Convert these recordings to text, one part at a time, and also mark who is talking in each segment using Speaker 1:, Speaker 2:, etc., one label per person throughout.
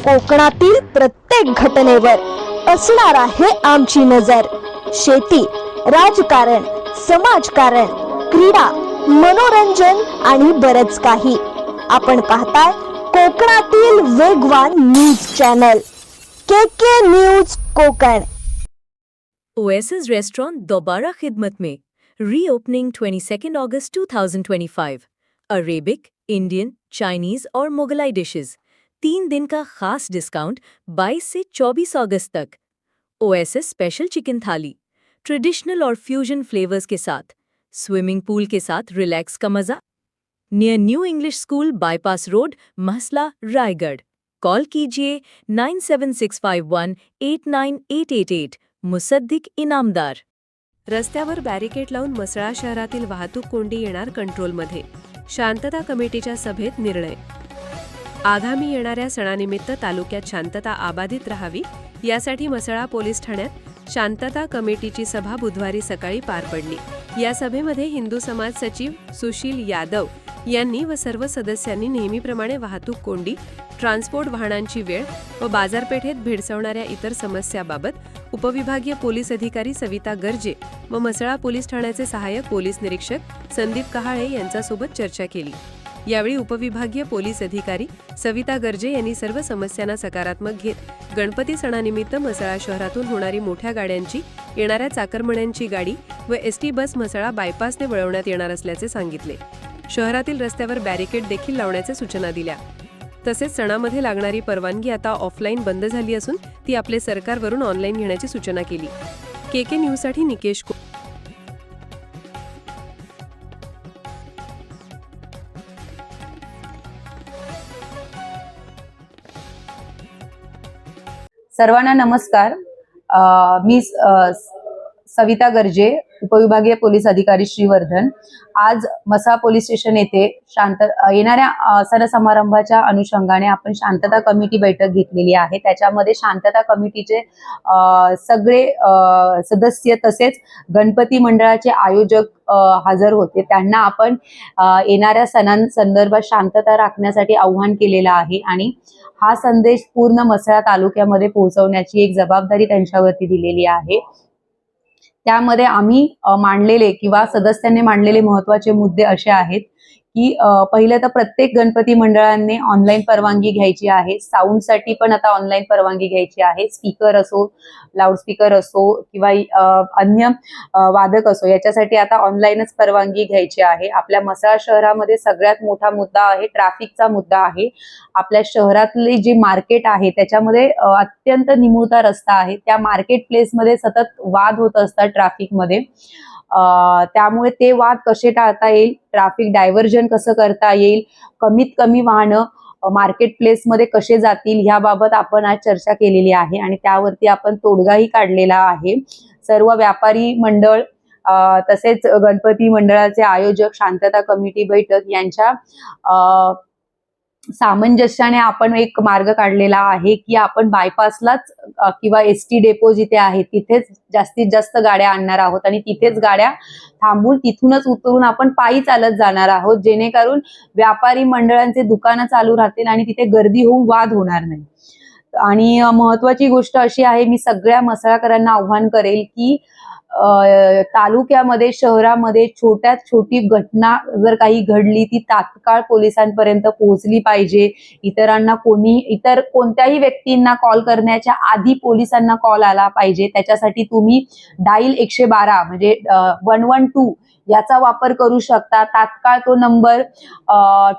Speaker 1: कोकणातील प्रत्येक घटनेवर असणार आहे आमची नजर. शेती राजकारण समाजकारण क्रीडा मनोरंजन आणि बरच काही. आपण पाहताय कोकणातील वेगवान news channel. K K news Kokan.
Speaker 2: OSS restaurant दोबारा खिदमत में. रीओपनिंग 22 अगस्त 2025 अरेबिक इंडियन चाइनीज और मुगलाई डिशेस तीन दिन का खास डिस्काउंट 22 से 24 अगस्त तक। OSS special chicken thali, traditional और फ्यूजन फ्लेवर्स के साथ, स्विमिंग पूल के साथ रिलैक्स का मज़ा। Near new English school bypass road, Mhasla, Raigad. Call कीजिए nine seven six five one eight nine eight eight eight, Musaddiq Inamdar. रस्त्यावर barricade लावून मसळा शहरातील वाहतूक कोंडी येणार कंट्रोलमध्ये, शांतता कमिटीच्या सभेत निर्णय। आगामी येणाऱ्या सणानिमित्त तालुक्यात शांतता आबाधित राहावी यासाठी मसळा पोलीस ठाण्यात शांतता कमिटीची सभा बुधवारी सकाळी पार पडली. या सभेमध्ये हिंदू समाज सचिव सुशील यादव यांनी व सर्व सदस्यांनी नेहमीप्रमाणे वाहतूक कोंडी ट्रान्सपोर्ट वाहनांची वेळ व बाजारपेठेत भेडसावणाऱ्या इतर समस्याबाबत उपविभागीय पोलीस अधिकारी सविता गर्जे व मसळा पोलीस ठाण्याचे सहाय्यक पोलीस निरीक्षक संदीप कहाळे यांच्यासोबत चर्चा केली. यावेळी उपविभागीय पोलीस अधिकारी सविता गर्जे यांनी सर्व समस्यांना सकारात्मक घेत गणपती सणानिमित्त मसळा शहरातून होणारी मोठ्या गाड्यांची येणाऱ्या चाकरमण्यांची गाडी व एसटी बस म्हसळा बायपासने वळवण्यात येणार असल्याचे सांगितले. शहरातील रस्त्यावर बॅरिकेड देखील लावण्याच्या सूचना दिल्या. तसेच सणामध्ये लागणारी परवानगी आता ऑफलाईन बंद झाली असून ती आपले सरकारवरून ऑनलाईन घेण्याची सूचना केली. के के न्यूजसाठी निकेश को
Speaker 3: सर्वांना नमस्कार. मी सविता गर्जे उपविभागीय पोलीस अधिकारी श्रीवर्धन. आज मसा पोलीस स्टेशन येथे शांत येणाऱ्या सण समारंभाच्या अनुषंगाने आपण शांतता कमिटी बैठक घेतलेली आहे. त्याच्यामध्ये शांतता कमिटीचे अ, सगळे अ, सदस्य तसेच गणपती मंडळाचे आयोजक हजर होते. त्यांना आपण येणाऱ्या सणांसंदर्भात शांतता राखण्यासाठी आव्हान केलेलं आहे आणि हा संदेश पूर्ण मसळा तालुक्यामध्ये पोहोचवण्याची एक जबाबदारी त्यांच्यावरती दिलेली आहे. त्यामध्ये आम्ही मांडलेले किंवा सदस्यांनी मांडलेले महत्त्वाचे मुद्दे असे आहेत. की पहिले तर प्रत्येक गणपती मंडळांनी ऑनलाईन परवानगी घ्यायची आहे. साऊंडसाठी पण आता ऑनलाईन परवानगी घ्यायची आहे. स्पीकर असो लाऊडस्पीकर असो किंवा अन्य वादक असो याच्यासाठी आता ऑनलाईनच परवानगी घ्यायची आहे. आपल्या मसाळा शहरामध्ये सगळ्यात मोठा मुद्दा आहे ट्रॅफिकचा मुद्दा आहे. आपल्या शहरातले जे मार्केट आहे त्याच्यामध्ये अत्यंत निमुळता रस्ता आहे. त्या मार्केट प्लेसमध्ये सतत वाद होत असतात ट्रॅफिकमध्ये त्यामुळे ते वाद कसे टाळता येईल? ट्रॅफिक डायव्हर्जन कसं करता येईल? कमीत कमी वाहनं मार्केट प्लेसमध्ये कसे जातील? ह्याबाबत आपण आज चर्चा केलेली आहे आणि त्यावरती आपण तोडगाही काढलेला आहे. सर्व व्यापारी मंडळ तसेच गणपती मंडळाचे आयोजक शांतता कमिटी बैठक यांच्या अ, सामंजस्याने आपण एक मार्ग काढलेला आहे की आपण बायपासलाच किंवा एस टी डेपो जिथे आहे तिथेच जास्तीत जास्त गाड्या आणणार आहोत आणि तिथेच गाड्या थांबून तिथूनच उतरून आपण पायी चालत जाणार आहोत जेणेकरून व्यापारी मंडळांचे दुकानं चालू राहतील आणि तिथे गर्दी होऊन वाद होणार नाही. आणि महत्वाची गोष्ट अशी आहे मी सगळ्या मसाळकरांना आव्हान करेल की तालुक्यामध्ये शहरामध्ये छोट्यात छोटी घटना जर काही घडली ती तात्काळ पोलिसांपर्यंत पोहोचली पाहिजे. इतरांना कोणी इतर कोणत्याही व्यक्तींना कॉल करण्याच्या आधी पोलिसांना कॉल आला पाहिजे. त्याच्यासाठी तुम्ही डाईल एकशे बारा म्हणजे वन वन टू याचा वापर करू शकता. तात्काळ तो नंबर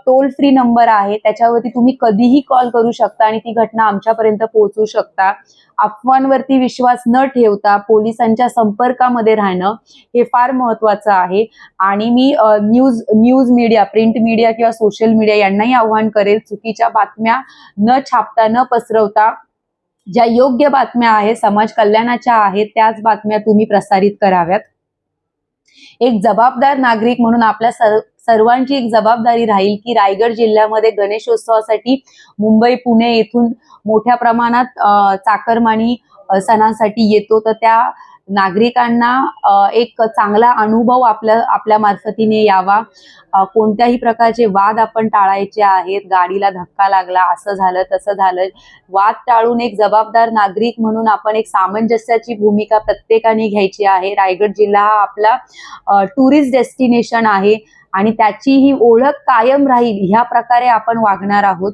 Speaker 3: टोल फ्री नंबर आहे. त्याच्यावरती तुम्ही कधीही कॉल करू शकता आणि ती घटना आमच्यापर्यंत पोहोचू शकता. अफवांवरती विश्वास न ठेवता पोलिसांच्या संपर्कामध्ये राहणं हे फार महत्वाचं आहे. आणि मी news news media print media किंवा सोशल मीडिया यांनाही आव्हान करेल चुकीच्या बातम्या न छापता न पसरवता ज्या योग्य बातम्या आहेत समाज कल्याणाच्या आहेत त्याच बातम्या तुम्ही प्रसारित कराव्यात. एक जबाबदार नागरिक म्हणून आपल्या सर्व सर्वांची एक जबाबदारी राहील की रायगड जिल्ह्यामध्ये गणेशोत्सवासाठी मुंबई पुणे येथून मोठ्या प्रमाणात चाकरमानी सणांसाठी येतो. तर त्या नागरिकांना एक चांगला अनुभव आपल्या आपल्या मार्फतीने यावा. कोणत्याही प्रकारचे वाद आपण टाळायचे आहेत गाडीला धक्का लागला असं झालं तसं झालं. वाद टाळून एक जबाबदार नागरिक म्हणून आपण एक सामंजस्याची भूमिका प्रत्येकाने घ्यायची आहे. रायगड जिल्हा हा आपला टुरिस्ट डेस्टिनेशन आहे आणि त्याची ही ओळख कायम राहील ह्या प्रकारे आपण वागणार आहोत.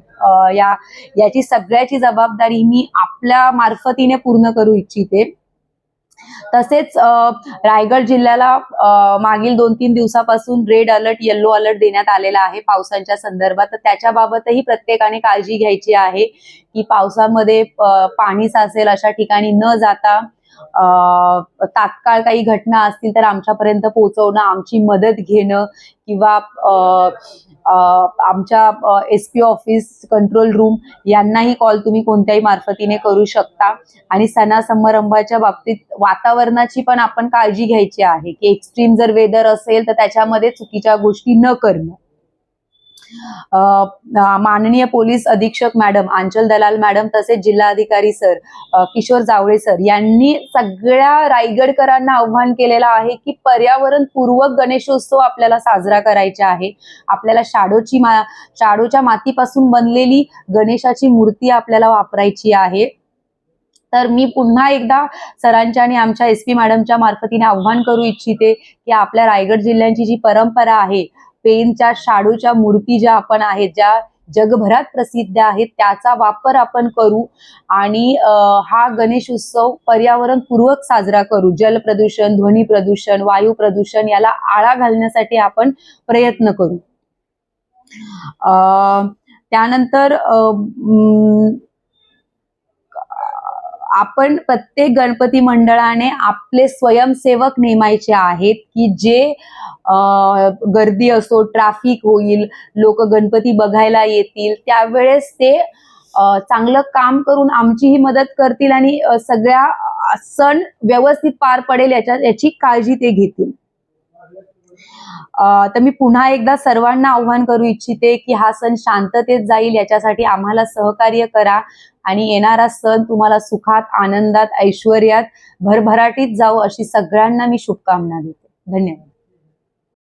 Speaker 3: या याची सगळ्याची जबाबदारी मी आपल्या मार्फतीने पूर्ण करू इच्छिते. तसेच रायगड जिल्ह्याला मागील दोन तीन दिवसापासून रेड अलर्ट येल्लो अलर्ट देण्यात आलेला आहे पावसाच्या संदर्भात. तर त्याच्याबाबतही प्रत्येकाने काळजी घ्यायची आहे की पावसामध्ये पाणी साचेल अशा ठिकाणी न जाता तात्काळ काही घटना असतील तर आमच्यापर्यंत पोहोचवणं आमची मदत घेणं किंवा आमच्या S P office control room यांनाही कॉल तुम्ही कोणत्याही मार्फतीने करू शकता. आणि सणा समारंभाच्या बाबतीत वातावरणाची पण आपण काळजी घ्यायची आहे की एक्स्ट्रीम जर वेदर असेल तर त्याच्यामध्ये चुकीच्या गोष्टी न करणं. माननीय पोलीस अधीक्षक मॅडम आंचल दलाल मॅडम तसेच जिल्हाधिकारी सर किशोर जावळे सर यांनी सगळ्या रायगडकरांना आव्हान केलेलं आहे की पर्यावरण पूर्वक गणेशोत्सव आपल्याला साजरा करायचा आहे. आपल्याला शाडोची मा शाडोच्या मातीपासून बनलेली गणेशाची मूर्ती आपल्याला वापरायची आहे. तर मी पुन्हा एकदा सरांच्या आणि आमच्या एस पी मॅडमच्या मार्फतीने आव्हान करू इच्छिते की आपल्या रायगड जिल्ह्याची जी परंपरा आहे पेनच्या शाडूच्या मूर्ती ज्या आपण आहेत ज्या जगभरात प्रसिद्ध आहेत त्याचा वापर आपण करू आणि अ, हा गणेश उत्सव पर्यावरणपूर्वक साजरा करू. जल प्रदूषण ध्वनी प्रदूषण वायू प्रदूषण याला आळा घालण्यासाठी आपण प्रयत्न करू. अ, त्यानंतर अ, आपण प्रत्येक गणपती मंडळाने आपले स्वयंसेवक नेमायचे आहेत की जे गर्दी असो ट्रॅफिक होईल लोक गणपती बघायला येतील त्यावेळेस ते चांगलं काम करून आमचीही मदत करतील आणि सगळ्या सण व्यवस्थित पार पडेल याच्या याची काळजी ते घेतील. तर मी पुन्हा एकदा सर्वांना आव्हान करू इच्छिते की हा सण शांततेत जाईल याच्यासाठी आम्हाला सहकार्य करा आणि येणारा सण तुम्हाला सुखात आनंदात ऐश्वर्यात भरभराटीत जाऊ अशी सगळ्यांना मी शुभकामना देते. धन्यवाद.